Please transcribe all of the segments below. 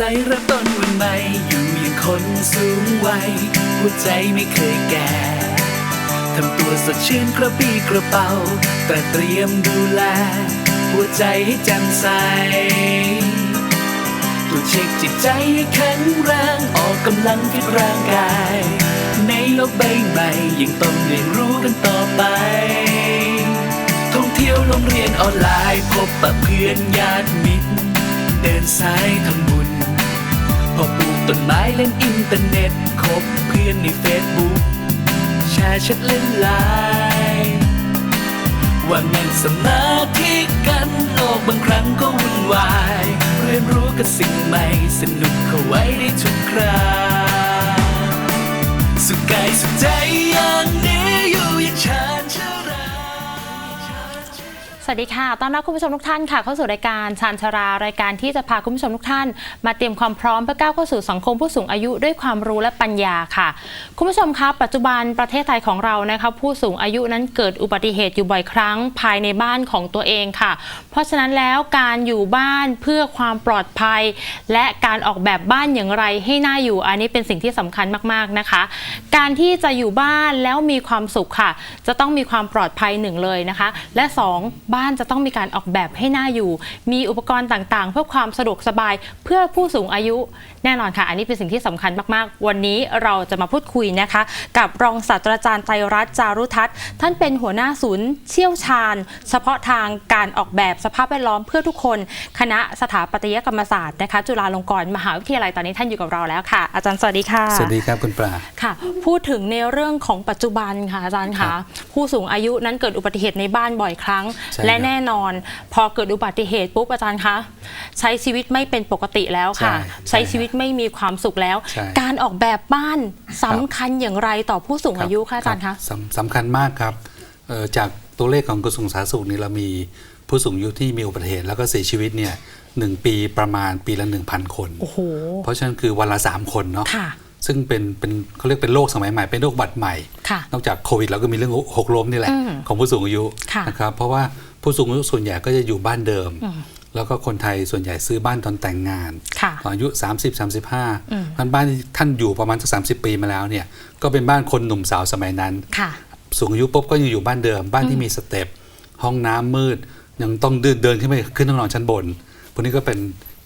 ใสเริ่มต้นวันใหม่ อยู่อย่างคนสูงวัยหัวใจไม่เคยแก่ทำตัวสดชื่นกระปรี้กระเป๋า แต่เตรียมดูแล หัวใจให้แจ่มใสตรวเช็คจิตใจให้แข็งแรงออกกำลังฟิตร่างกาย ในโลกใบใหม่ยังต้องเรียนรู้กันต่อไปท่องเที่ยวโรงเรียนออนไลน์พบปะเพื่อนญาติมิตร เดินสายทำบุญ พอปลูกต้นไม้เล่นอินเทอร์เน็ตคบเพื่อนในเฟซบุ๊กแชร์แชทเล่นไลน์ว่างงานสมาธิกันโลกบางครั้งก็วุ่นวาย เรียนรู้กับสิ่งใหม่สนุกเข้าไว้ได้ทุกคราสุขกายสุขใจ สวัสดีค่ะ ต้อนรับคุณผู้ชมทุกท่านค่ะเข้าสู่รายการชานชารารายการที่จะพาคุณผู้ชมทุกท่าน มาเตรียมความพร้อมเพื่อก้าวเข้าสู่สังคมผู้สูงอายุด้วยความรู้และปัญญาค่ะ คุณผู้ชมคะปัจจุบันประเทศไทยของเรานะคะผู้สูงอายุนั้นเกิดอุบัติเหตุอยู่บ่อยครั้งภายในบ้านของตัวเองค่ะ เพราะฉะนั้นแล้วการอยู่บ้านเพื่อความปลอดภัย และการออกแบบบ้านอย่างไรให้น่าอยู่อันนี้เป็นสิ่งที่สำคัญมากๆนะคะ การที่จะอยู่บ้านแล้วมีความสุขค่ะ จะต้องมีความปลอดภัยหนึ่งเลยนะคะ และสองบ้านจะต้องมีการออกแบบให้หน่าอยู่ มีอุปกรณ์ต่างๆ เพื่อความสะดวกสบายเพื่อผู้สูงอายุ แน่นอนค่ะ อันนี้เป็นสิ่งที่สำคัญมากๆ วันนี้เราจะมาพูดคุยนะคะ กับรองศาสตราจารย์ไตรรัตน์จารุทัศน์ ท่านเป็นหัวหน้าศูนย์เชี่ยวชาญ เฉพาะทางการออกแบบสภาพแวดล้อมเพื่อทุกคน คณะสถาปัตยกรรมศาสตร์นะคะ จุฬาลงกรณ์มหาวิทยาลัยตอนนี้ท่านอยู่กับเราแล้วค่ะ อาจารย์สวัสดีค่ะ สวัสดีครับคุณปลาค่ะ พูดถึงในเรื่องของปัจจุบันค่ะอาจารย์ครัคะบผู้สูงอายุนั้นเกิดอุบัติเหตุในบ้านบ่อยครั้งใช่และครับแน่นอน พอเกิดอุบัติเหตุปุ๊บอาจารย์คะใช้ชีวิตไม่เป็นปกติแล้วค่ะ ใช่ใช้ชีวิตไม่มีความสุขแล้ว ใช่ การออกแบบบ้านสำคัญอย่างไรต่อผู้สูงอายุคะอาจารย์คคะบสำสำคัญมากครับเอ่อจากตัวเลขของกระทรวงสาธารณสุขนี่เรามีผู้สูงอายุที่มีอุบัติเหตุแล้วก็เสียชีวิตเนี่ยหนึ่งปีประมาณปีละ 1,000 คน โอ้โห เพราะฉะนั้นคือวันละ 3 คนเนาะค่ะ ซึ่งเป็นเป็นเขาเรียกเป็นโรคสมัยใหม่เป็นโรคบัตรใหม่ ค่ะ นอกจากโควิดแล้วก็มีเรื่องหกล้มนี่แหละ อืมของผู้สูงอายุค่ะนะครับเพราะว่าผู้สูงอายุส่วนใหญ่ก็จะอยู่บ้านเดิม อืม แล้วก็คนไทยส่วนใหญ่ซื้อบ้านตอนแต่งงานค่ะตอนอายุ 30 35อืมท่านบ้านที่ท่านอยู่ประมาณสัก30ปีมาแล้วเนี่ยก็เป็นบ้านคนหนุ่มสาวสมัยนั้นค่ะสูงอายุปุ๊บก็ยังอยู่บ้านเดิม บ้านที่มีสเต็ปห้องน้ำมืด ยังต้องเดินเดินขึ้นไปขึ้นห้องนอนชั้นบนพวกนี้ก็เป็น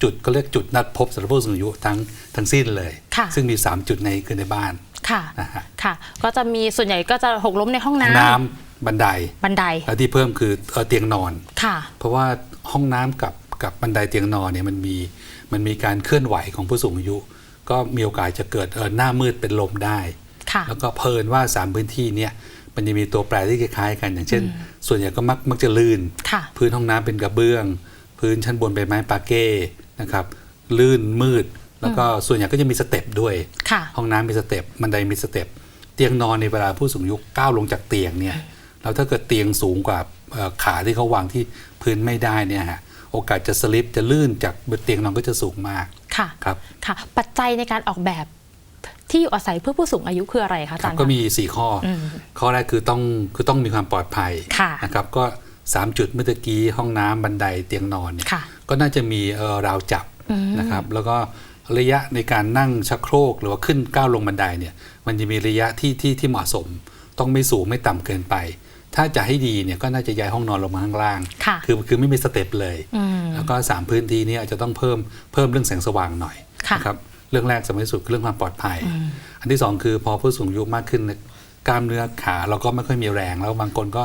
จุดก็เรียกจุดนัดพบสำหรับผู้สูงอายุทั้งทั้งสิ้นเลยค่ะซึ่งมี 3 จุดในคือในบ้านค่ะนะฮะค่ะ ก็จะมีส่วนใหญ่ก็จะหกล้มในห้องห้องน้ำน้ำบันไดบันไดแล้วที่เพิ่มคือเอ่อเตียงนอนค่ะ เพราะว่า ห้องน้ำกับกับบันไดเตียงนอนเนี่ยมันมีมันมีการเคลื่อนไหวของผู้สูงอายุ ก็มีโอกาสจะเกิดเอ่อหน้ามืดเป็นลมได้ค่ะแล้วก็เพลินว่า 3 พื้นที่เนี่ยมันจะมีตัวแปรที่คล้ายๆกัน อย่างเช่น ส่วนใหญ่ก็มักมักจะลื่นค่ะพื้นห้องน้ำเป็นกระเบื้อง พื้นชั้นบนเป็นไม้ปาเก้นะครับลื่นมืด แล้วก็ส่วนใหญ่ก็จะมีสเต็ปด้วยค่ะห้องน้ำมีสเต็ปบันไดมีสเต็ปเตียงนอนในเวลาผู้สูงอายุก้าวลงจากเตียงเนี่ย แล้วถ้าเกิดเตียงสูงกว่าเอ่อขาที่เขาวางที่พื้นไม่ได้เนี่ยฮะโอกาสจะสลิปจะลื่นจากบนเตียงนอนก็จะสูงมากค่ะครับค่ะ ปัจจัยในการออกแบบที่อยู่อาศัยเพื่อผู้สูงอายุคืออะไรคะอาครัจาบรย์ก็คะมี 4 ข้ออมข้อแรกคือต้องคือต้องมีความปลอดภัยค่ะนะครับก็ 3 จุดเมื่อตะกี้ห้องน้ำบันไดเตียงนอนเนี่ยค่ะก็น่าจะมีเอ่อราวจับอืมนะครับแล้วก็ระยะในการนั่งชักโครกหรือว่าขึ้นก้าวลงบันไดเนี่ยมันจะมีระยะที่ที่ที่เหมาะสม ต้องไม่สูงไม่ต่ำเกินไป ถ้าจะให้ดีเนี่ยก็น่าจะย้ายห้องนอนลงมาข้างล่างค่ะคือคือไม่มีสเต็ปเลยอืมแล้วก็สามพื้นที่นี้อาจจะต้องเพิ่มเพิ่มเรื่องแสงสว่างหน่อยค่ะนะครับเรื่องแรกสำคัญที่สุดคือเรื่องความปลอดภัย อันที่สองคือพอผู้สูงอายุมากขึ้นเนี่ยกล้ามเนื้อขาเราก็ไม่ค่อยมีแรง แล้วบางคนก็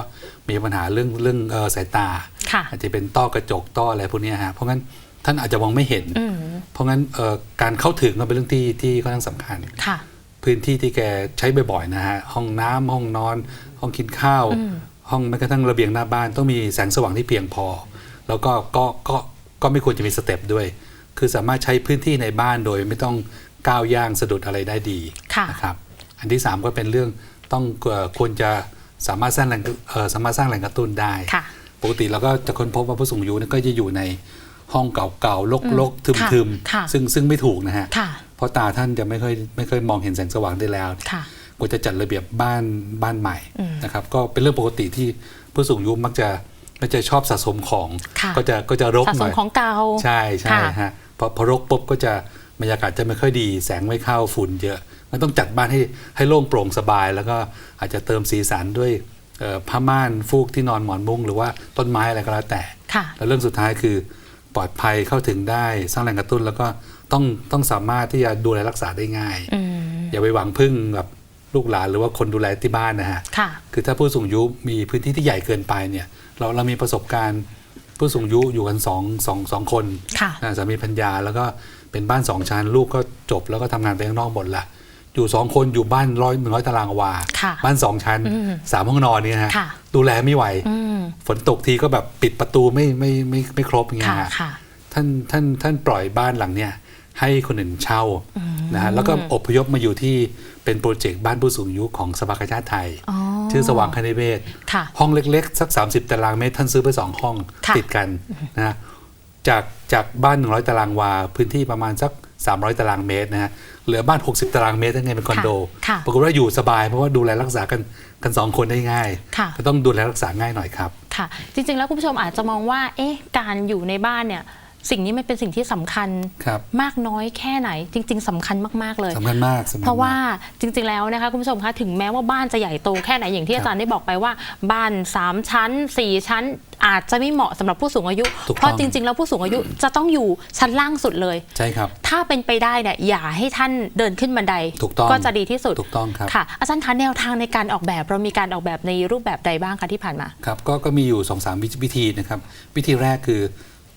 มีปัญหาเรื่องเรื่องเอ่อสายตาค่ะอาจจะเป็นต้อกระจกต้ออะไรพวกเนี้ยฮะเพราะงั้นท่านอาจจะมองไม่เห็นอืมเพราะงั้นเอ่อการเข้าถึงก็เป็นเรื่องที่ที่ค่อนข้างสำคัญค่ะพื้นที่ที่แกใช้บ่อยๆนะฮะห้องน้ำห้องนอน ห้องกินข้าว ห้องแม้กระทั่งระเบียงหน้าบ้านต้องมีแสงสว่างที่เพียงพอ แล้วก็ก็ก็ก็ไม่ควรจะมีสเต็ปด้วย คือสามารถใช้พื้นที่ในบ้านโดยไม่ต้องก้าวย่างสะดุดอะไรได้ดีค่ะนะครับอันที่สามก็เป็นเรื่องต้องเอ่อควรจะสามารถสร้างแหล่งเอ่อสามารถสร้างแหล่งกระตุ้นได้ค่ะปกติเราก็จะค้นพบว่าผู้สูงอายุเนี่ยก็จะอยู่ในห้องเก่าๆลกๆค่ะทึมค่ะๆซึ่งซึ่งไม่ถูกนะฮะค่ะเพราะตาท่านจะไม่ค่อยไม่ค่อยมองเห็นแสงสว่างได้แล้วค่ะ กว่าจะจัดระเบียบบ้านบ้านใหม่อืมนะครับก็เป็นเรื่องปกติที่ผู้สูงอายุมักจะมักจะชอบสะสมของค่ะก็จะก็จะรกสะหสน่มอยของเก่าใช่ใช่ค่ะฮะพอพอรกปุ๊บก็จะบรรยากาศจะไม่ค่อยดี แสงไม่เข้าฝุ่นเยอะมันต้องจัดบ้านให้ให้โล่งโปร่งสบาย แล้วก็อาจจะเติมสีสันด้วยเอ่อผ้าม่านฟูกที่นอนหมอนมุ้งหรือว่าต้นไม้อะไรก็แล้วแต่ค่ะแล้วเรื่องสุดท้ายคือปลอดภัยเข้าถึงได้สร้างแรงกระตุ้นแล้วก็ต้องต้องสามารถที่จะดูแลรักษาได้ง่ายอืมอย่าไปหวังพึ่งแบบ ลูกหลานหรือว่าคนดูแลที่บ้านนะฮะค่ะ คือถ้าผู้สูงอายุมีพื้นที่ที่ใหญ่เกินไปเนี่ย เราเรามีประสบการณ์ผู้สูงอายุอยู่กันสองสองสองคนค่ะนะสามีพัญญาแล้วก็เป็นบ้านสองชั้น ลูกก็จบแล้วก็ทำงานไปข้างนอกหมดละอยู่สองคนอยู่บ้านร้อยหนึ่งร้อยตารางวา ค่ะบ้านสองชั้นอืมสามห้องนอนเนี่ยนะฮะค่ะ ดูแลไม่ไหว อืมฝนตกทีก็แบบปิดประตูไม่ไม่ไม่ไม่ครบอย่างเงี้ค่ะยฮะ ค่ะ ท่านท่านท่านปล่อยบ้านหลังเนี่ยให้คนอื่นเช่านะฮะแล้วก็อพยพมาอยู่ที่ เป็นโปรเจกต์บ้านผู้สูงอายุของสภากาชาติไทยอ๋อชื่อสว่างคณิเวศค่ะห้องเล็กๆ สัก 30 ตารางเมตร ท่านซื้อไป 2 ห้องค่ะติดกันนะฮะจากจากบ้าน 100 ตารางวา พื้นที่ประมาณสัก 300 ตารางเมตรนะฮะเหลือบ้าน 60 ตารางเมตรทั้งไงเป็นคอนโดค่ะปรากฏว่าอยู่สบายเพราะว่าดูแลรักษากันกันสองคนได้ง่ายค่ะก็ต้องดูแลรักษาง่ายหน่อยครับค่ะจริงๆแล้วคุณผู้ชมอาจจะมองว่าเอ๊ะการอยู่ในบ้านเนี่ย สิ่งนี้มันเป็นสิ่งที่สำคัญครับมากน้อยแค่ไหน จริง ๆสำคัญมากๆเลยสำคัญมากสำคัญมกเพราะว่าจริง ๆ แล้วนะคะคุณผู้ชมคะถึงแม้ว่าบ้านจะใหญ่โตแค่ไหนอย่างที่อาจารย์ได้บอกไปว่า บ้าน 3 ชั้น 4 ชั้น อาจจะไม่เหมาะสำหรับผู้สูงอายุถูกต้องเพราะจริง ๆ แล้วผู้สูงอายุจะต้องอยู่ชั้นล่างสุดเลยใช่ครับถ้าเป็นไปได้เนี่ยอย่าให้ท่านเดินขึ้นบันไดถูกต้องก็จะดีที่สุดถูกต้องครับค่ะอาจารย์คะแนวทางในการออกแบบเรามีการออกแบบในรูปแบบใดบ้างคะที่ผ่านมาครับก็ก็มีอยู่2อสามวิธีนะครับวิธีแรกคือ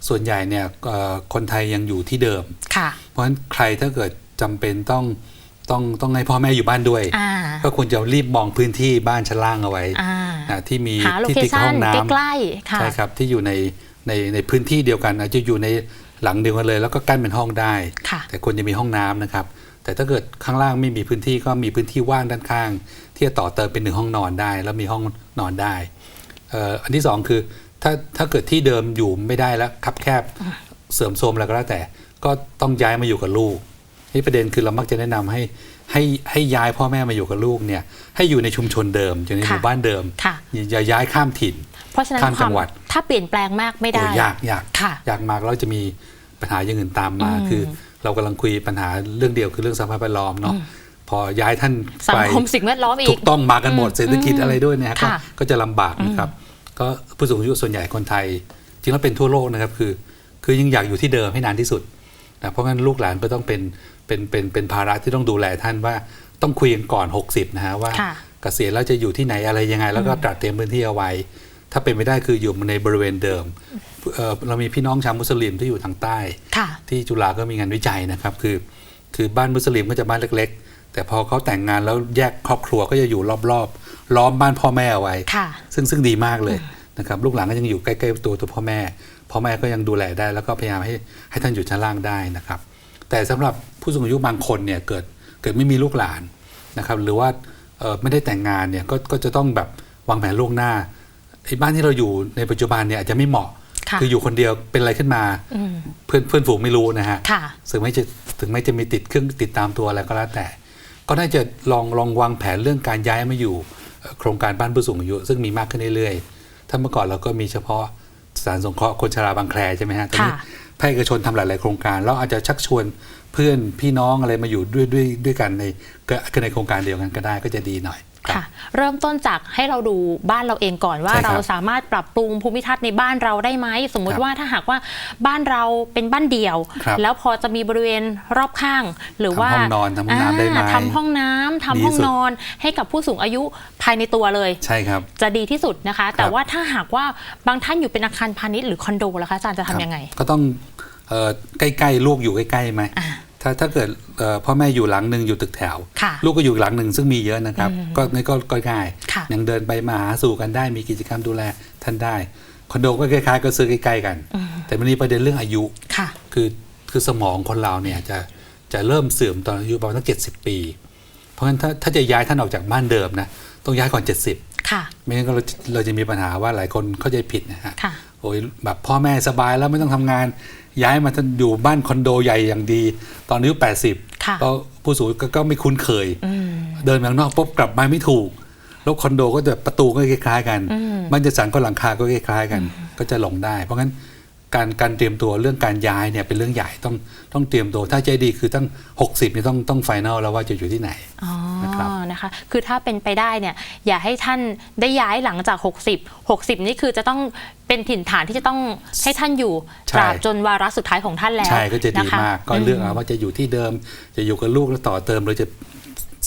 ส่วนใหญ่เนี่ยเอ่อคนไทยยังอยู่ที่เดิมค่ะเพราะฉะนั้นใครถ้าเกิดจำเป็นต้องต้องต้องให้พ่อแม่อยู่บ้านด้วยอ่าก็ควรจะรีบมองพื้นที่บ้านชั้นล่างเอาไว้อ่านะที่มีหาโลที่เคติดกับชั่ห้นองน้ำใกล้ๆค่ะใช่ครับที่อยู่ในในในพื้นที่เดียวกันอาจจะอยู่ในหลังเดียวกันเลย แล้วก็กั้นเป็นห้องได้ค่ะแต่ควรจะมีห้องน้ำนะครับ แต่ถ้าเกิดข้างล่างไม่มีพื้นที่ก็มีพื้นที่ว่างด้านข้าง ที่จะต่อเติมเป็นหนึ่งห้องนอนได้ แล้วมีห้องนอนได้เอ่ออันที่สองคือ ถ้าถ้าเกิดที่เดิมอยู่ไม่ได้แล้วคับแคบเสื่อมโทรมอะไรก็แล้วแต่ ก็ต้องย้ายมาอยู่กับลูกนี่ประเด็นคือเรามักจะแนะนำให้ให้ให้ย้ายพ่อแม่มาอยู่กับลูกเนี่ยให้อยู่ในชุมชนเดิมอยู่ในหค่ะมู่บ้านเดิมค่ะอย่าอย่าย้ายข้ามถิ่น เพราะฉะนั้นข้ามควาจัมงหวัด ถ้าเปลี่ยนแปลงมากไม่ได้โอ้ยากยากค่ะยากมากแล้วจะมีปัญหาอย่างอื่นตามมาอืมคือ เรากำลังคุยปัญหาเรื่องเดียวคือเรื่องสภาพแวดล้อมเนาะพอย้ายท่านสัไปงคมสิ่งแวดล้อมอีถูกกต้องมากันหมดอืมเศรษฐกิจอะไรด้วยเนี่ยก็ค่ะก็จะลำบากนะครับ ก็ผู้สูงอายุส่วนใหญ่คนไทย จริงแล้วเป็นทั่วโลกนะครับคือ คือยังอยากอยู่ที่เดิมให้นานที่สุดนะเพราะงั้นลูกหลานก็ต้องเป็นเป็นเป็นเป็นภาระที่ต้องดูแลท่านว่าต้องคุยกันก่อน 60 นะฮะว่าค่ะเกษียณแล้วจะอยู่ที่ไหนอะไรยังไง แล้วก็ตรัสเตรียมพื้นที่เอาไว้ ถ้าเป็นไม่ได้คืออยู่ในบริเวณเดิมเอ่อเรามีพี่น้องชาวมุสลิมที่อยู่ทางใต้ค่ะที่จุฬาก็มีงานวิจัยนะครับ คือ คือบ้านมุสลิมก็จะบ้านเล็ก ๆ แต่พอเขาแต่งงานแล้วแยกครอบครัวก็จะอยู่รอบๆ ล้อมบ้านพ่อแม่เอาไว้ค่ะซึ่งซึ่งดีมากเลยนะครับลูกหลานก็ยังอยู่ใกล้ๆตัวตัวพ่อแม่ พ่อแม่ก็ยังดูแลได้ แล้วก็พยายามให้ให้ท่านอยู่ชั้นล่างได้นะครับ แต่สำหรับผู้สูงอายุบางคนเนี่ยเกิดเกิดไม่มีลูกหลานนะครับหรือว่าเอ่อไม่ได้แต่งงานเนี่ยก็ก็จะต้องแบบวางแผนล่วงหน้าไอ้บ้านที่เราอยู่ในปัจจุบันเนี่ยอาจจะไม่เหมาะค่ะออยู่คนเดียวเป็นอะไรขึ้นมาอืมเพื่อนเพื่อนฝูงไม่รู้นะฮะค่ะถึงไม่จะถึงไม่จะมีติดเครื่องติดตามตัวอะไรก็แล้วแต่ ก็น่าจะลองลองวางแผนเรื่องการย้ายมาอยู่เอ่อ โครงการบ้านผู้สูงอายุ ซึ่งมีมากขึ้นเรื่อยๆ ถ้าเมื่อก่อนเราก็มีเฉพาะสถารสงเคราะห์คนชราบางแคใช่ไหมฮะตอนนี้ค่ะภาคเอกชนทำหลาย ๆ โครงการแล้วอาจจะชักชวนเพื่อนพี่น้องอะไรมาอยู่ด้วยด้วยด้วยกันในก็ในโครงการเดียวกันก็ได้ก็จะดีหน่อย ครับค่ะเริ่มต้นจากให้เราดูบ้านเราเองก่อนว่าใช่ครับเราสามารถปรับปรุงภูมิทัศน์ในบ้านเราได้ไหมสมมุคติรับว่าถ้าหากว่าบ้านเราเป็นบ้านเดี่ยวครับแล้วพอจะมีบริเวณรอบข้าง หรือว่าทำห้องนอนทำห้องน้ำได้ไหมาทำห้องน้ำทำดีห้องสุดนอน ให้กับผู้สูงอายุภายในตัวเลยใช่ครับจะดีที่สุดนะคะ แต่ว่าถ้าหากว่าบางท่านอยู่เป็นอาคารพาณิชย์หรือคอนโดล่ะคะอาจารย์จะทำยังไงครับก็ต้องเอ่อใกล้ๆลูกอยู่ใกล้ๆไหมอ่า ถ้าถ้าเกิดเอ่อพ่อแม่อยู่หลังหนึ่งอยู่ตึกแถวค่ะลูกก็อยู่อีกหลังหนึ่งซึ่งมีเยอะนะครับ ก็นี่ก็ก็ง่ายค่ะยังเดินไปมาหาสู่กันได้ มีกิจกรรมดูแลท่านได้คอนโดก็คล้ายๆก็ซื้อใกล้ๆกัน แต่มันมีประเด็นเรื่องอายุค่ะคือคือสมองคนเราเนี่ยจะจะเริ่มเสื่อมตอนอายุประมาณตั้งเจ็ดสิบปี เพราะฉะนั้นถ้าถ้าจะย้ายท่านออกจากบ้านเดิมนะต้องย้ายก่อน70ค่ะไม่งั้นก็เราเราจะมีปัญหาว่าหลายคนเข้าใจผิดนะฮะค่ะโอ้ยแบบพ่อแม่สบายแล้วไม่ต้องทำงาน ย้ายมาท่านอยู่บ้านคอนโดใหญ่อย่างดี ตอนอายุ80ค่ะก็ผู้สูงก็ก็ไม่คุ้นเคยอืมเดินไปข้างนอกปุ๊บกลับมาไม่ถูก แล้วคอนโดก็จะประตูก็คล้ายๆกันอืมบ้านจัดสรรก็หลังคาก็คล้ายๆกัน ก็จะหลงได้ เพราะงั้น การการเตรียมตัวเรื่องการย้ายเนี่ยเป็นเรื่องใหญ่ต้องต้องเตรียมตัวถ้าใจดีคือตั้ง 60เนี่ยต้องต้องไฟแนลแล้วว่าจะอยู่ที่ไหนอ๋อนะครับนะคะคือถ้าเป็นไปได้เนี่ยอย่าให้ท่านได้ย้ายหลังจาก 60 60 นี่คือจะต้องเป็นถิ่นฐานที่จะต้องให้ท่านอยู่ใช่ตราบจนวาระสุดท้ายของท่านแล้วใช่ก็จะดีนคมากก็เลือกเอาว่าจะอยู่ที่เดิม จะอยู่กับลูกแล้วต่อเติมหรือจะ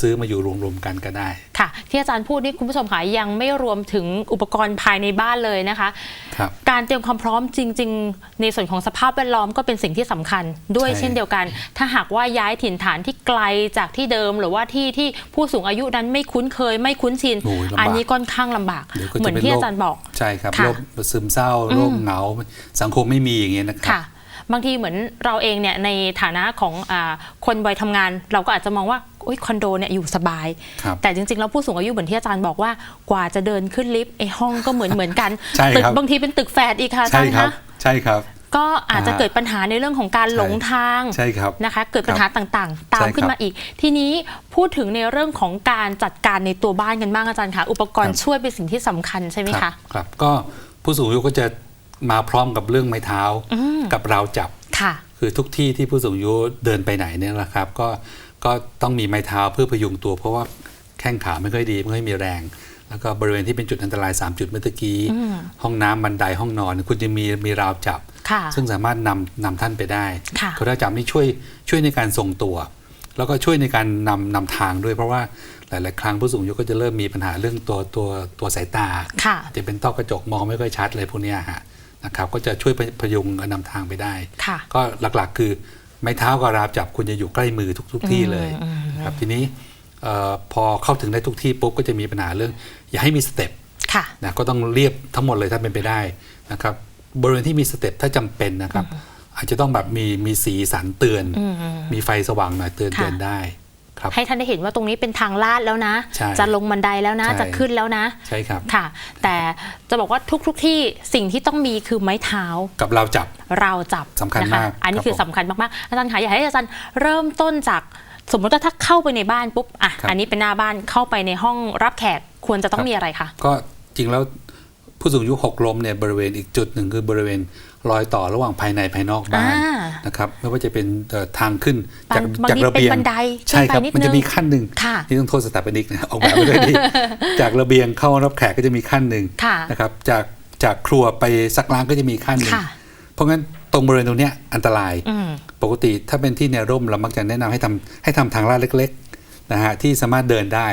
ซื้อมาอยู่รวมๆกันก็ได้ ค่ะ ที่อาจารย์พูดนี่คุณผู้ชมค่ะยังไม่รวมถึงอุปกรณ์ภายในบ้านเลยนะคะครับการเตรียมความพร้อมจริง ๆ ในส่วนของสภาพแวดล้อมก็เป็นสิ่งที่สำคัญด้วยใช่ เช่นเดียวกัน ถ้าหากว่าย้ายถิ่นฐานที่ไกลจากที่เดิม หรือว่าที่ที่ผู้สูงอายุนั้นไม่คุ้นเคย ไม่คุ้นชิน โอ้ยลำบาก อันนี้ค่อนข้างลำบากเดี๋ยวก็เหมืจะอนเป็นที่โรคอาจารย์บอก ใช่ครับค่ะ โรคซึมเศร้าโรคเหงาสังคมไม่มีอย่างเงี้ยนะครับ ค่ะ บางทีเหมือนเราเองเนี่ยในฐานะของอาคนวัยทำงาน เราก็อาจจะมองว่า โอ๊ยคอนโดเนี่ยอยู่สบาย ครับแต่จริงๆแล้วผู้สูงอายุเหมือนที่อาจารย์บอกว่ากว่าจะเดินขึ้นลิฟต์ไอ้ห้องก็เหมือนเหมือนกันใช่ตึกครับ บางทีเป็นตึกแฝดอีกค่ะอาใช่จารย์ครัคะบใช่ครับ ก็อาจจะอ่าเกิดปัญหาในเรื่องของการหลงทาง ใช่ครับ นะคะเกิดปัญหาต่างๆ ตามใช่ครับขึ้นมาอีก ทีนี้พูดถึงในเรื่องของการจัดการในตัวบ้านกันบ้างอาจารย์คะอุปกรณ์ช่วยเป็นสิ่งที่สำคัญใช่ไหมครัคะบครับก็ผู้สูงอายุก็จะมาพร้อมกับเรื่องไม้เท้ากับราวจับ ค่ะ คือทุกที่ที่ผู้สูงอายุเดินไปไหนเนี่ยนะครับ ก็ ก็ต้องมีไม้เท้าเพื่อพยุงตัว เพราะว่าแข้งขาไม่ค่อยดีไม่ค่อยมีแรง แล้วก็บริเวณที่เป็นจุดอันตราย 3 จุดเมื่อตะกี้ ห้องน้ำบันไดห้องนอน คุณจะมีมีราวจับค่ะซึ่งสามารถนำนำท่านไปได้ค่ะคือราวจับนี่ช่วยช่วยในการทรงตัว แล้วก็ช่วยในการนำนำทางด้วย เพราะว่าหลายๆ ครั้งผู้สูงอายุก็จะเริ่มมีปัญหาเรื่องตัวตัวตัวสายตาค่ะจะเป็นต้อกระจกมองไม่ค่อยชัดเลยพวกเนี้ยฮะนะครับก็จะช่วยพยุงนำทางไปได้ค่ะก็หลักๆ คือ ไม้เท้ากับราวจับคุณจะอยู่ใกล้มือทุกทุกที่เลยนะครับทีนี้เออพอเข้าถึงได้ทุกที่ปุ๊บก็จะมีปัญหาเรื่อง อย่าให้มีสเต็ปค่ะนะก็ต้องเรียบทั้งหมดเลยถ้าเป็นไปได้นะครับบริเวณที่มีสเต็ปถ้าจำเป็นนะครับ อาจจะต้องแบบมีมีสีสันเตือน มีไฟสว่างหน่อยเตือนค่ะเตือนได้ครับ ให้ท่านได้เห็นว่าตรงนี้เป็นทางลาดแล้วนะใช่จะลงบันไดแล้วนะใช่จะขึ้นแล้วนะใช่ครับค่ะ แต่จะบอกว่าทุกๆทที่สิ่งที่ต้องมีคือไม้เท้า กับราวจับราวจับสำคัญนะะมากอันนี้ครับคือผมสำคัญมากๆอาจารย์คะอยากให้อาจารย์เริ่มต้นจากสมมติว่าถ้าเข้าไปในบ้านปุ๊บอะครับอันนี้เป็นหน้าบ้านเข้าไปในห้องรับแขกควรจะต้องมีอะไรคะก็จริงแล้ว ผู้สูงอายุหกล้มเนี่ยบริเวณอีกจุดหนึ่งคือบริเวณรอยต่อระหว่างภายในภายนอกบ้านอ่านะครับไม่ว่าจะเป็นเอ่อทางขึ้นจากบางจากทีระเบียงเป็นบันไดใช่ครับขึ้นไปนิดมันจะนึงมีขั้นหนึ่งค่ะ ที่ต้องโทษสถาปนิกนะออกแบบไม่ค่อยดี จากระเบียงเข้ารับแขกก็จะมีขั้นหนึ่ง ค่ะ นะครับจากจากครัวไปซักล้างก็จะมีขั้นหนึ่งค่ะ เพราะงั้นตรงบริเวณตรงเนี้ยอันตราย อืม ปกติถ้าเป็นที่แนวร่มเรามักจะแนะนำให้ทำให้ทำทางลาดเล็กๆ นะฮะที่สามารถเดินได้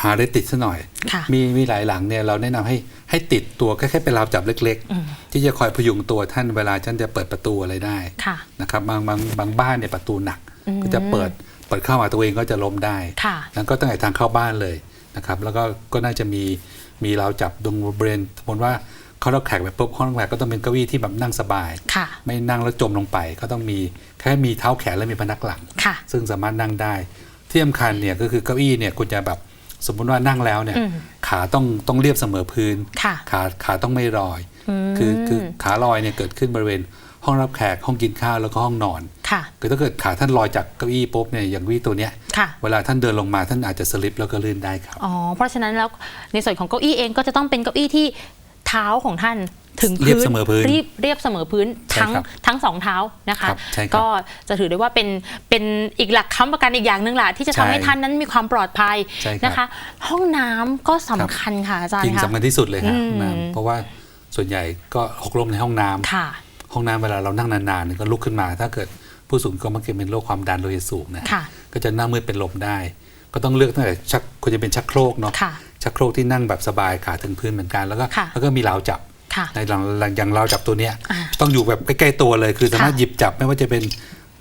หาได้ติดซะหน่อยค่ะมีมีหลายหลังเนี่ยเราแนะนำให้ให้ติดตัวแค่แค่เป็นราวจับเล็ก ๆ ที่จะคอยพยุงตัวท่านเวลาท่านจะเปิดประตูอะไรได้ค่ะนะครับบางบางบางบ้านเนี่ยประตูหนักก็จะเปิดเปิดเข้ามาตัวเองก็จะล้มได้ค่ะแล้วก็ตั้งแต่ทางเข้าบ้านเลยนะครับแล้วก็ก็น่าจะมีมีราวจับตรงบริเวณสมมติว่าเขาเราแขกไปปุ๊บห้องรับแขกก็ต้องเป็นเก้าอี้ที่แบบนั่งสบายค่ะไม่นั่งแล้วจมลงไป ก็ต้องมีแค่มีเท้าแขนและมีพนักหลังค่ะซึ่งสามารถนั่งได้ ที่สำคัญเนี่ยก็คือเก้าอี้เนี่ยคุณจะแบบสมมุติว่านั่งแล้วเนี่ยอืมขาต้องต้องเรียบเสมอพื้นค่ะขาขาต้องไม่ลอย คือคือขาลอยเนี่ยเกิดขึ้นบริเวณ ห้องรับแขกห้องกินข้าวแล้วก็ห้องนอนค่ะคือถ้าเกิดขาท่านลอยจากเก้าอี้ปุ๊บเนี่ยอย่างวี่ตัวเนี้ยค่ะเวลาท่านเดินลงมาท่านอาจจะสลิปแล้วก็ลื่นได้ครับอ๋อเพราะฉะนั้นแล้วในส่วนของเก้าอี้เองก็จะต้องเป็นเก้าอี้ที่ เท้าของท่านถึงเรียบพื้นเสมอพื้นเรียบเรียบเสมอพื้นใช่ทั้งครับทั้งสองเท้านะคะครับใช่ครับก็จะถือได้ว่าเป็นเป็นอีกหลักค้ำประกันอีกอย่างหนึ่งแหละที่จะทำใช่ให้ท่านนั้นมีความปลอดภัยใช่ครับนะคะ ห้องน้ำก็สำคัญค่ะอาจารจริย์งค่ะสำคัญที่สุดเลยครับอืมน้ำเพราะว่าส่วนใหญ่ก็หกล้มในห้องน้ำค่ะห้องน้ำเวลาเรานั่งนานๆเนี่ยก็ลุกขึ้นมา ถ้าเกิดผู้สูงก็มักจะเป็นโรคความดันโลหิตสูงนะค่ะก็จะหน้ามืดเป็นลมได้ ก็ต้องเลือกตั้งแต่ชักควรจะเป็นชักโครกเนาะค่ะ ชักโครกที่นั่งแบบสบายขาถึงพื้นเหมือนกันแล้วก็ค่ะแล้วก็มีราวจับค่ะในหลังหลังอย่างราวจับตัวเนี้ยอ่าต้องอยู่แบบใกล้ๆตัวเลยคือสามารถค่ะหยิบจับไม่ว่าจะเป็น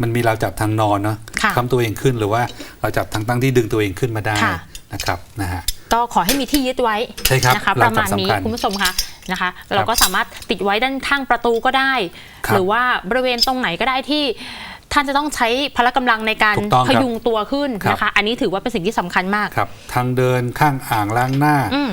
มันมีราวจับทางนอนเนาะค่ะค้ำตัวเองขึ้นหรือว่าเราจับทางตั้งที่ดึงตัวเองขึ้นมาได้ค่ะนะครับนะฮะก็ขอให้มีที่ยึดไว้ใช่ครับนะคะหปลักระมาณนี้สำคัญคุณผู้ชมคะนะคะ เราก็สามารถติดไว้ด้านข้างประตูก็ได้ครับหรือว่าบริเวณตรงไหนก็ได้ที่ ท่านจะต้องใช้พละกำลังในการถูกต้องคพรับยุงตัวขึ้นครับนะคะ อันนี้ถือว่าเป็นสิ่งที่สำคัญมากครับ ทางเดินข้างอ่างล้างหน้าอืม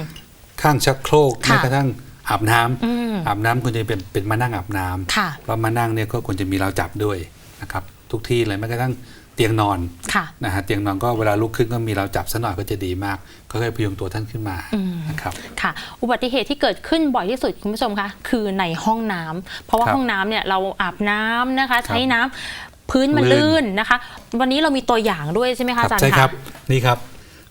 ข้างชักโครกค่ะแม้กระทั่งอาบน้ำอืมอาบน้ำควรจะเป็นเป็นมานั่งอาบน้ำค่ะเพราะมานั่งเนี่ยก็ควรจะมีราวจับด้วยนะครับทุกที่เลยแม้กระทั่งเตียงนอนค่ะนะฮะเตียงนอนก็เวลาลุกขึ้นก็มีเราจับสักหน่อยก็จะดีมาก ก็ค่อยพยุงตัวท่านขึ้นมานะครับค่ะอุบัติเหตุที่เกิดขึ้นบ่อยที่สุดคุณผู้ชมคะคือในห้องน้ำเพราะว่าครับห้องน้ำเนี่ยเราอาบน้ำนะคะ ใช้น้ำ พื้นมันลื่นลื่นนะคะ วันนี้เรามีตัวอย่างด้วยใช่ไหมคะอาจารย์ใช่ครับะนี่ครับ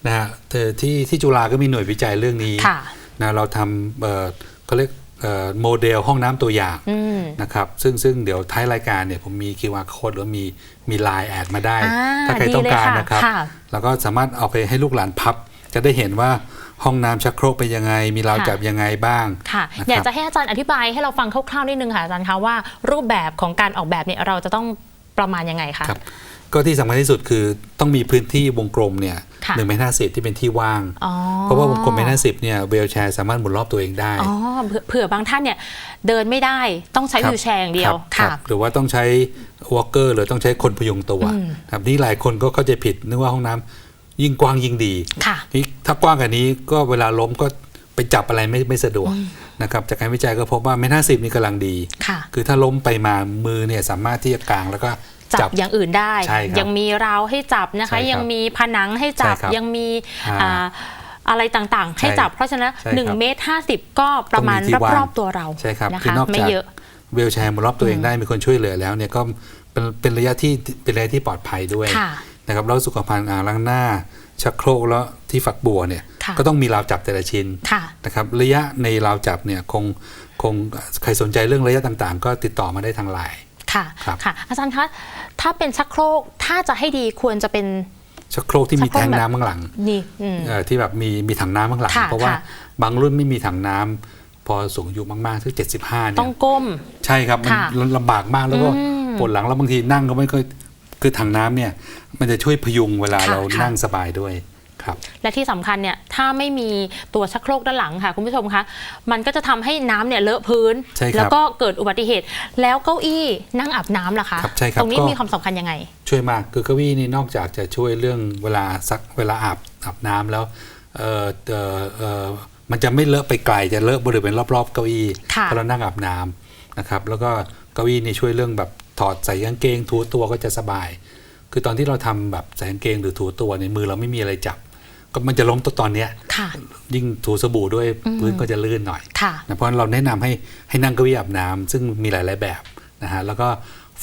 นะฮะแต่ที่ที่จุฬาก็มีหน่วยวิจัยเรื่องนี้ค่ะนะเราทำเอ่อเขาเรียกเอ่อโมเดลห้องน้ำตัวอย่างอืมนะครับซึ่งซึ่งเดี๋ยวท้ายรายการเนี่ยผมมี QR code หรือมีมีไลน์แอดมาได้อ่าถ้าใครต้องการดีเลยค่ะนะครับค่ะแล้วก็สามารถเอาไปให้ลูกหลานพับ จะได้เห็นว่าห้องน้ำชักโครกเป็นยังไง มีราวค่ะจับยังไงบ้างค่ะนะครับอยากจะให้อาจารย์อธิบายให้เราฟังคร่าวๆนิดนึงค่ะอาจารย์คะว่ารูปแบบของการออกแบบเนี่ยเราจะต้อง ประมาณยังไงคะ ครับก็ที่สำคัญที่สุดคือต้องมีพื้นที่วงกลมเนี่ยค่ะหนึ่งเมตรห้าสิบที่เป็นที่ว่าง อ๋อ เพราะว่าวงกลมเมตรห้าสิบเนี่ยเวลแชร์สามารถหมุนรอบตัวเองได้อ๋อเผื่อเผื่อบางท่านเนี่ยเดินไม่ได้ต้องใช้ครับวิวแชร์อย่างเดียวรับค่ะรับหรือว่าต้องใช้วอลเกอร์หรือต้องใช้คนพยุงตัวครับนี่หลายคนก็เข้าใจผิดนึกว่าห้องน้ำยิ่งกว้างยิ่งดีค่ะ นี่ถ้ากว้างกว่านี้ก็เวลาล้มก็ไปจับอะไรไม่ไม่สะดวก นะครับจากการวิจัยก็พบว่าเมตรห้าสิบนี่กำลังดี ค่ะ คือถ้าล้มไปมามือเนี่ยสามารถที่จะกางแล้วก็ จับอย่างอื่นได้ ใช่ครับยังมีราวให้จับนะใช่คะครับยังมีผนังให้จับ ใช่ครับยังมีอ่า อ่าอะไรต่างๆ ให้ใช่จับ เพราะฉะนั้นใช่ครับ 1เมตร50 ก็ประมาณต้องมีที่ว่างรอบๆตัวเราใช่ครับนะคืคะ นอกไม่จากเยอะ เวลแชร์หมุนรอบตัวเองได้มีคนช่วยเหลือแล้วเนี่ยก็เป็นเป็นระยะที่เป็นระยะที่ปลอดภัยด้วยค่ะนะครับแล้วสุขภัณฑ์อ่างล้างหน้าชักโครกแล้วที่ฝักบัวเนี่ยค่ะ ก็ต้องมีราวจับแต่ละชิ้น ค่ะ นะครับระยะในราวจับเนี่ยคงคงใครสนใจเรื่องระยะต่างๆ ก็ติดต่อมาได้ทางไลน์ค่ะครับค่ะ อาจารย์คะถ้าเป็นชักโครกถ้าจะให้ดีควรจะเป็นชักโครกที่มีชักโครกแทงแบบน้ำข้างหลังนี่อืมเอ่อที่แบบมีมีถังน้ำข้างหลังค่ะเพราะว่าค่ะบางรุ่นไม่มีถังน้ำพอสูงอายุมากๆถึง75เนี่ต้อยงก้ม ใช่ครับ มันค่ะลำบากมากแล้วก็อืมปวดหลังแล้วบางทีนั่งก็ไม่ค่อยคือถังน้ำเนี่ย มันจะช่วยพยุงเวลาค่ะเราค่ะนั่งสบายด้วยครับ และที่สำคัญเนี่ยถ้าไม่มีตัวชักโครกด้านหลังค่ะคุณผู้ชมคะมันก็จะทำให้น้ำเนี่ยเลอะพื้นใช่ครับแล้วก็เกิดอุบัติเหตุ แล้วเก้าอี้นั่งอาบน้ำล่ะคะครับใช่ครับตรงนี้ก็มีความสำคัญยังไง ช่วยมากคือเก้าอี้นี่นอกจากจะช่วยเรื่องเวลาซักเวลาอาบอาบน้ำแล้วเออเออเออมันจะไม่เลอะไปไกลจะเลอะบริเวณรอบๆ เก้าอี้ค่ะเพราะเรานั่งอาบน้ำนะครับแล้วก็เก้าอี้นี่ช่วยเรื่องแบบถอดใส่กางเกงถูตัวก็จะสบาย คือตอนที่เราทำแบบใส่กางเกงหรือถูตัวในมือเราไม่มีอะไรจับ ก็มันจะล้มตัวตอนเนี้ยค่ะยิ่งถูสบู่ด้วยพื้นก็จะลื่นหน่อยค่ะนะเพราะฉะนั้นเราแนะนำให้ให้นั่งเก้าอี้อาบน้ำซึ่งมีหลาย ๆ แบบนะฮะแล้วก็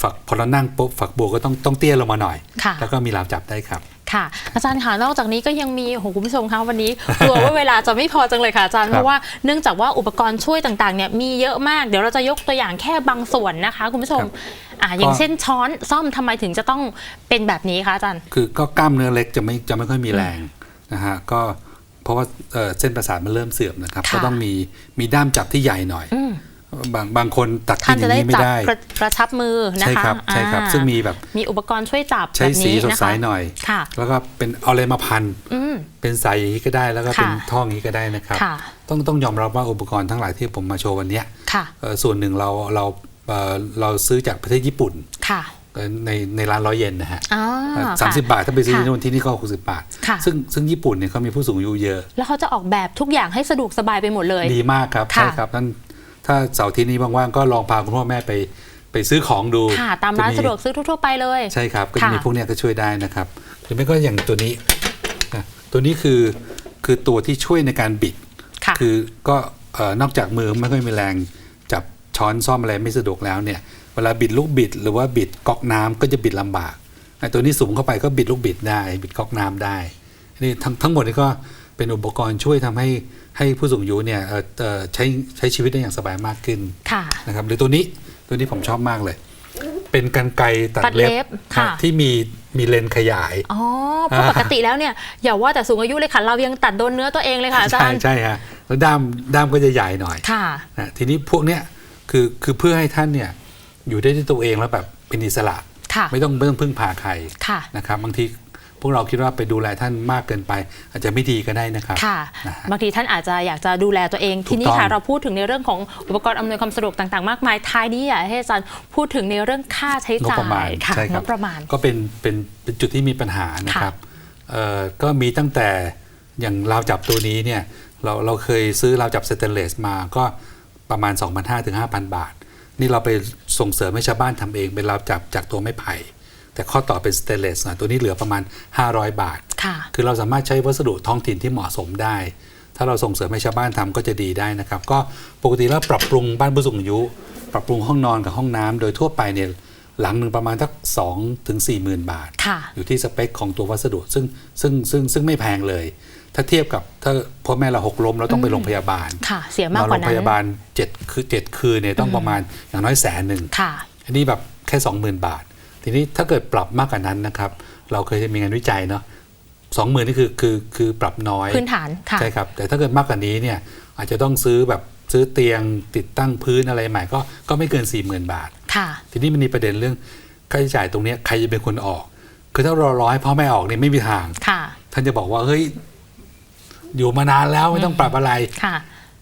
ฝักพอเรานั่งปุ๊บฝักบัวก็ต้องต้องเตี้ยลงมาหน่อยค่ะแล้วก็มีราวจับได้ครับค่ะอาจารย์ค่ะนอกจากนี้ก็ยังมีโอ้โหคุณผู้ชมคะวันนี้กลัวว่าเวลาจะไม่พอจังเลยค่ะอาจารย์ครับเพราะว่าเนื่องจากว่าอุปกรณ์ช่วยต่างๆเนี่ยมีเยอะมากเดี๋ยวเราจะยกตัวอย่างแค่บางส่วนนะคะ คุณผู้ชมอ่าอย่างเช่นช้อนซ่อมทำไมถึงจะต้องเป็นแบบนี้คะอาจารย์คือก็กล้ามเนื้อเล็กจะไม่จะไม่ค่อยมีแรง นะฮะก็เพราะว่าเอ่อเส้นประสาทมันเริ่มเสื่อมนะครับค่ะก็ต้องมีมีด้ามจับที่ใหญ่หน่อยอืมบางบางคนตักกิท่านนอจะย่างได้นี้ไม่จับได้กระกระชับมือนะใช่คะครับใช่ครับอ่าซึ่งมีแบบมีอุปกรณ์ช่วยจับใช้แบบสีนี้สดนะใสคะหน่อยค่ะแล้วก็เป็นเอาอะไรมาพันอืมเป็นสายอย่างนี้ก็ได้แล้วก็เป็นค่ะท่ออย่างนี้ก็ได้นะครับค่ะต้องต้องยอมรับว่าอุปกรณ์ทั้งหลายที่ผมมาโชว์วันเนี้ยค่ะเอ่อส่วนหนึ่งเราเราเอ่อเราซื้อจากประเทศญี่ปุ่นค่ะเอ่อ ในในร้านร้อยเยนนะฮะอ่าสามสิบบาท ถ้าไปซื้อค่ะที่นู่นที่นี่ก็หกสิบบาทค่ะซึ่งซึ่งญี่ปุ่นเนี่ยเขามีผู้สูงอายุเยอะ แล้วเขาจะออกแบบทุกอย่างให้สะดวกสบายไปหมดเลย ดีมากครับค่ะใช่ครับนั่นถ้าเสาร์อาที่นี้ว่างๆก็ลองพาคุณพ่อแม่ไปไปซื้อของดู ค่ะ ตามร้านจะสะดวกซื้อทั่วๆไปเลย ใช่ครับ ก็จะค่ะมีพวกเนี้ยก็ช่วยได้นะครับ หรือไม่ก็อย่างตัวนี้นะตัวนี้คือคือตัวที่ช่วยในการบิดค่ะคือก็เอ่อนอกจากมือไม่ค่อยมีแรงจับช้อนซ่อมอะไรไม่สะดวกแล้วเนี่ย เวลาบิดลูกบิด หรือว่าบิดก๊อกน้ำก็จะบิดลำบากไอ้ตัวนี้สูงเข้าไปก็บิดลูกบิดได้ บิดก๊อกน้ำได้นี่ทั้งทั้งหมดนี้ก็เป็นอุปกรณ์ช่วยทำให้ให้ผู้สูงอายุเนี่ยเอ่อเอ่อใช้ใช้ชีวิตได้อย่างสบายมากขึ้นค่ะนะครับหรือตัวนี้ตัวนี้ผมชอบมากเลย เป็นกันไกรตัดตัดเล็เล็บบค่ะที่มีมีเลนส์ขยายอ๋อเพราะปกติแล้วเนี่ยอย่าว่าแต่สูงอายุเลยค่ะ เรายังตัดโดนเนื้อตัวเองเลยค่ะอาจาใช่รย์ใช่ฮะแล้วด้ามด้ามก็จะใหญ่หน่อยค่ะนะทีนี้พวกเนี้ยคือคือเพื่อให้ท่านเนี่ย อยู่ได้ด้วยตัวเองแล้วแบบเป็นอิสระค่ะไม่ต้องไม่ต้องพึ่งพาใครค่ะนะครับบางทีพวกเราคิดว่าไปดูแลท่านมากเกินไป อาจจะไม่ดีก็ได้นะครับค่ะนะฮะบางทีท่านอาจจะอยากจะดูแลตัวเองถูกทีนี้ค่ะต้องเราพูดถึงในเรื่องของอุปกรณ์อำนวยความสะดวกต่างๆ มากมายท้ายนี้อยากให้อาจารย์พูดถึงในเรื่องค่าใช้งบจ่าประมาณยค่ะใช่คงรับบประมาณก็เป็นเป็นเป็นจุดที่มีปัญหานะครับเอ่อก็มีตั้งแต่อย่างราวจับตัวนี้เนี่ยเราเราเคยซื้อราวจับสเตนเลสมาก็ประมาณ 2,500ถึง5,000 บาท นี่เราไป ส่งเสริมให้ชาวบ้านทำเองเป็นราวจับจากตัวไม้ไผ่ แต่ข้อต่อเป็นสเตนเลสหน่อยตัวนี้เหลือประมาณ 500 บาทค่ะคือเราสามารถใช้วัสดุท้องถิ่นที่เหมาะสมได้ ถ้าเราส่งเสริมให้ชาวบ้านทำก็จะดีได้นะครับ ก็ปกติแล้วปรับปรุงบ้านผู้สูงอายุ ปรับปรุงห้องนอนกับห้องน้ำโดยทั่วไปเนี่ยหลังหนึ่งประมาณสักสองถึงสี่หมื่นบาทค่ะอยู่ที่สเปคของตัววัสดุซึ่งซึ่งซึ่งซึ่งไม่แพงเลย ถ้าเทียบกับถ้าพ่อแม่เราหกล้มเราต้องไปโรงพยาบาลค่ะ เสียนมากอนกโรว่างนั้พนยาบาลเจ็ดคือเจ็ดคืนเนี่ยต้องประมาณอย่างน้อยแสนหนึ่งค่ะ อันนี้แบบแค่20,000บาท ทีนี้ถ้าเกิดปรับมากกว่านั้นนะครับ เราเคยมีงานวิจัยเนาะสองหมื่นนี่คือคือคือปรับน้อยพื้นฐานค่ะใช่ครับแต่ถ้าเกิดมากกว่านี้เนี่ยอาจจะต้องซื้อแบบซื้อเตียงติดตั้งพื้นอะไรใหม่ก็ก็ไม่เกิน40,000บาทค่ะทีนี้มันมีประเด็นเรื่องค่าใช้จ่ายตรงเนี้ยใครจะเป็นคนออก คือถ้ารอรอให้พ่อแม่ออกเนี่ยไม่มีทางค่ะท่านจะบอกว่าเฮ้ย อยู่มานานแล้วไม่ต้องปรับอะไรค่ะ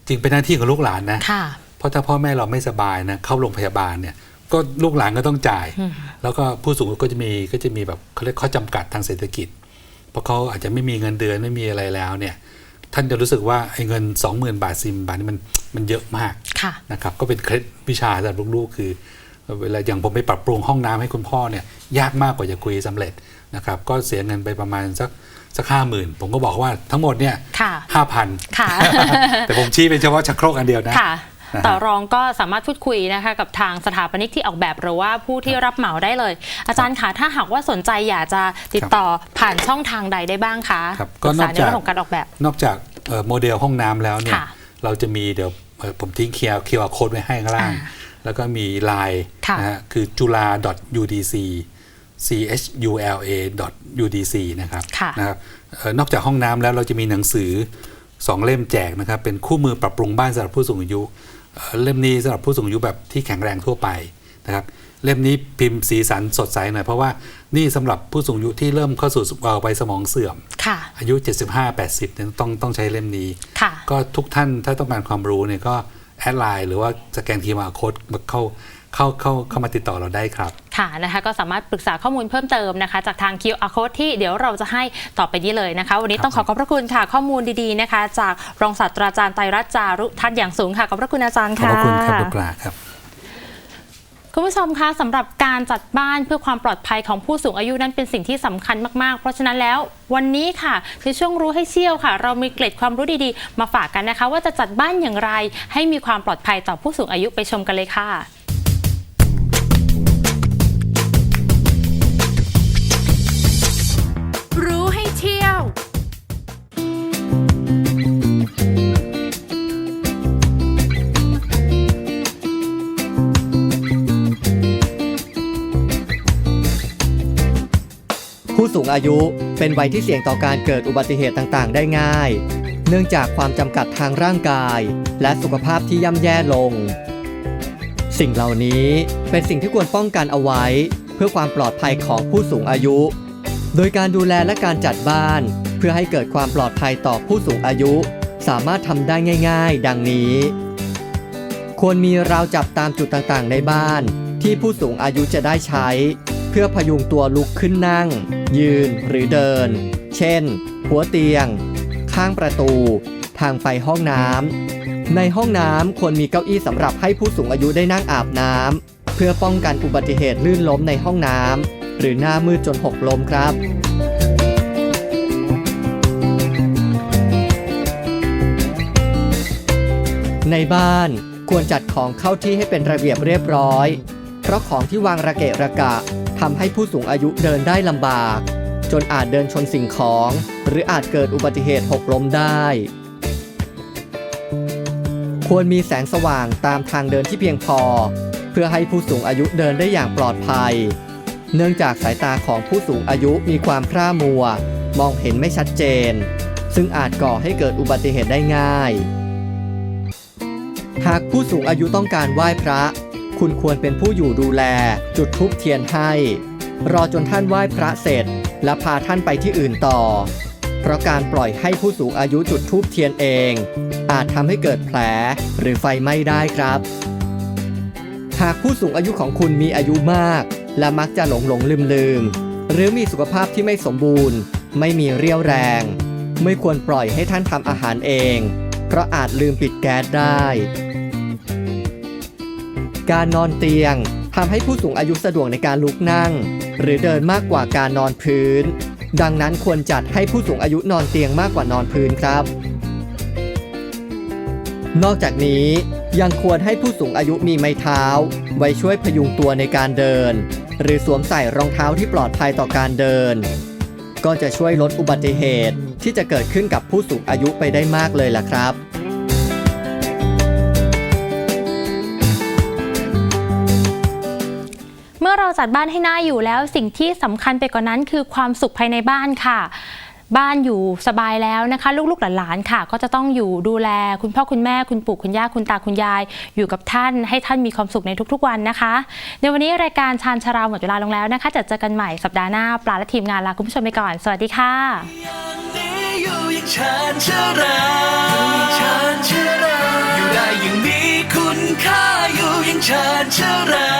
จริงเป็นหน้าที่ของลูกหลานนะค่ะเพราะถ้าพ่อแม่เราไม่สบายนะเข้าโรงพยาบาลเนี่ยก็ลูกหลานก็ต้องจ่าย แล้วก็ผู้สูงอายุก็จะมีก็จะมีแบบเขาเรียกข้อจำกัดทางเศรษฐกิจ เพราะเขาอาจจะไม่มีเงินเดือนไม่มีอะไรแล้วเนี่ยท่านจะรู้สึกว่าไอ้เงิน 20,000 บาทซิมบาทนี่มันมันเยอะมากค่ะนะครับก็เป็นเคล็ดวิชาสำหรับลูกๆคือ เวลาอย่างผมไปปรับปรุงห้องน้ำให้คุณพ่อเนี่ยยากมากกว่าจะคุยสำเร็จนะครับก็เสียเงินไปประมาณสัก สักห้าหมื่นผมก็บอกว่าทั้งหมดเนี่ยค่ะห้าพันค่ะแต่ผมชี้เป็นเฉพาะชักโครกอันเดียวนะค่ะนะฮะต่อรองก็สามารถพูดคุยนะคะกับทางสถาปนิกที่ออกแบบหรือว่าผู้ที่รับเหมาได้เลย อาจารย์คะถ้าหากว่าสนใจอยากจะติดต่อผ่านช่องทางใดได้บ้างคะครับปรึกษาก็นอกในจากเรื่องของการออกแบบ นอกจากเอ่อโมเดลห้องน้ำแล้วเนี่ยค่ะเราจะมีเดี๋ยวเอ่อผมทิ้งเคียร์คิวอาร์โค้ดไว้ให้ข้างล่างอ่าแล้วก็มี Line ค่ะนะฮะคือจุฬา .udc chula .udc นะครับค่ะนะครับเอ่อนอกจากห้องน้ำแล้วเราจะมีหนังสือ2เล่มแจกนะครับ เป็นคู่มือปรับปรุงบ้านสำหรับผู้สูงอายุเอ่อเล่มนี้สำหรับผู้สูงอายุแบบที่แข็งแรงทั่วไปนะครับ เล่มนี้พิมพ์สีสันสดใสหน่อยเพราะว่านี่สำหรับผู้สูงอายุที่เริ่มเข้าสู่เอ่อวัยสมองเสื่อมค่ะอายุ 75-80เนี่ยต้องต้องใช้เล่มนี้ค่ะก็ทุกท่านถ้าต้องการความรู้เนี่ยก็แอดไลน์หรือว่าสแกนทีมาโค้ดมาเข้า เข้าเข้าเข้ามาติดต่อเราได้ครับ ค่ะนะคะก็สามารถปรึกษาข้อมูลเพิ่มเติมนะคะ จากทาง QR code ที่เดี๋ยวเราจะให้ต่อไปนี้เลยนะคะ วันนี้ครับต้องขอขอบพระคุณค่ะ ข้อมูลดีๆนะคะ จากรองศาสตราจารย์ไตรรัตน์จารุทัศน์อย่างสูงค่ะขอบพระคุณอาจารย์ขอบค่ะ พระคุณครับคุณปลาครับ คุณผู้ชมคะสำหรับการจัดบ้านเพื่อความปลอดภัยของผู้สูงอายุนั้นเป็นสิ่งที่สำคัญมากๆ เพราะฉะนั้นแล้ววันนี้ค่ะในช่วงรู้ให้เชี่ยวค่ะ เรามีเกร็ดความรู้ดีๆ มาฝากกันนะคะ ว่าจะจัดบ้านอย่างไร ให้มีความปลอดภัยต่อผู้สูงอายุไปชมกันเลยค่ะ งอายุเป็นวัยที่เสี่ยงต่อการเกิดอุบัติเหตุต่างๆ ได้ง่าย เนื่องจากความจำกัดทางร่างกาย และสุขภาพที่ย่ำแย่ลง สิ่งเหล่านี้เป็นสิ่งที่ควรป้องกันเอาไว้ เพื่อความปลอดภัยของผู้สูงอายุ โดยการดูแลและการจัดบ้าน เพื่อให้เกิดความปลอดภัยต่อผู้สูงอายุ สามารถทำได้ง่าย ๆ ดังนี้ ควรมีราวจับตามจุดต่างๆ ในบ้าน ที่ผู้สูงอายุจะได้ใช้ พื่อพยุงตัวลุกขึ้นนั่ง ยืนหรือเดิน เช่น หัวเตียง ข้างประตู ทางไปห้องน้ำในห้องน้ำควรมีเก้าอี้สำหรับให้ผู้สูงอายุได้นั่งอาบน้ำเพื่อป้องกันอุบัติเหตุลื่นล้มในห้องน้ำหรือหน้ามืดจนหกล้มครับในบ้านควรจัดของเข้าที่ให้เป็นระเบียบเรียบร้อย เพราะของที่วางระเกะระกะทำให้ผู้สูงอายุเดินได้ลำบาก จนอาจเดินชนสิ่งของ หรืออาจเกิดอุบัติเหตุหกล้มได้ ควรมีแสงสว่างตามทางเดินที่เพียงพอ เพื่อให้ผู้สูงอายุเดินได้อย่างปลอดภัย เนื่องจากสายตาของผู้สูงอายุมีความพร่ามัว มองเห็นไม่ชัดเจน ซึ่งอาจก่อให้เกิดอุบัติเหตุได้ง่าย หากผู้สูงอายุต้องการไหว้พระ คุณควรเป็นผู้อยู่ดูแล จุดธูปเทียนให้ รอจนท่านไหว้พระเสร็จ และพาท่านไปที่อื่นต่อ เพราะการปล่อยให้ผู้สูงอายุจุดธูปเทียนเอง อาจทำให้เกิดแผลหรือไฟไหม้ได้ครับ หากผู้สูงอายุของคุณมีอายุมาก และมักจะหลงหลงลืมลืมหรือมีสุขภาพที่ไม่สมบูรณ์ ไม่มีเรี่ยวแรง ไม่ควรปล่อยให้ท่านทำอาหารเอง เพราะอาจลืมปิดแก๊สได้ การนอนเตียงทำให้ผู้สูงอายุสะดวกในการลุกนั่ง หรือเดินมากกว่าการนอนพื้น ดังนั้นควรจัดให้ผู้สูงอายุนอนเตียงมากกว่านอนพื้นครับ นอกจากนี้ยังควรให้ผู้สูงอายุมีไม้เท้า ไว้ช่วยพยุงตัวในการเดิน หรือสวมใส่รองเท้าที่ปลอดภัยต่อการเดิน ก็จะช่วยลดอุบัติเหตุที่จะเกิดขึ้นกับผู้สูงอายุไปได้มากเลยล่ะครับ เมื่อเราจัดบ้านให้น่าอยู่แล้วสิ่งที่สำคัญไปกว่านั้นคือความสุขภายในบ้านค่ะ บ้านอยู่สบายแล้วนะคะ ลูกๆหลานๆค่ะ ก็จะต้องอยู่ดูแล คุณพ่อคุณแม่คุณปู่คุณย่าคุณตาคุณยาย อยู่กับท่านให้ท่านมีความสุขในทุกๆวันนะคะ ในวันนี้รายการชาญชาราหมดเวลาลงแล้วนะคะจะเจอกันใหม่สัปดาห์หน้าปลาและทีมงานลาคุณผู้ชมไปก่อน สวัสดีค่ะ ชาญชรา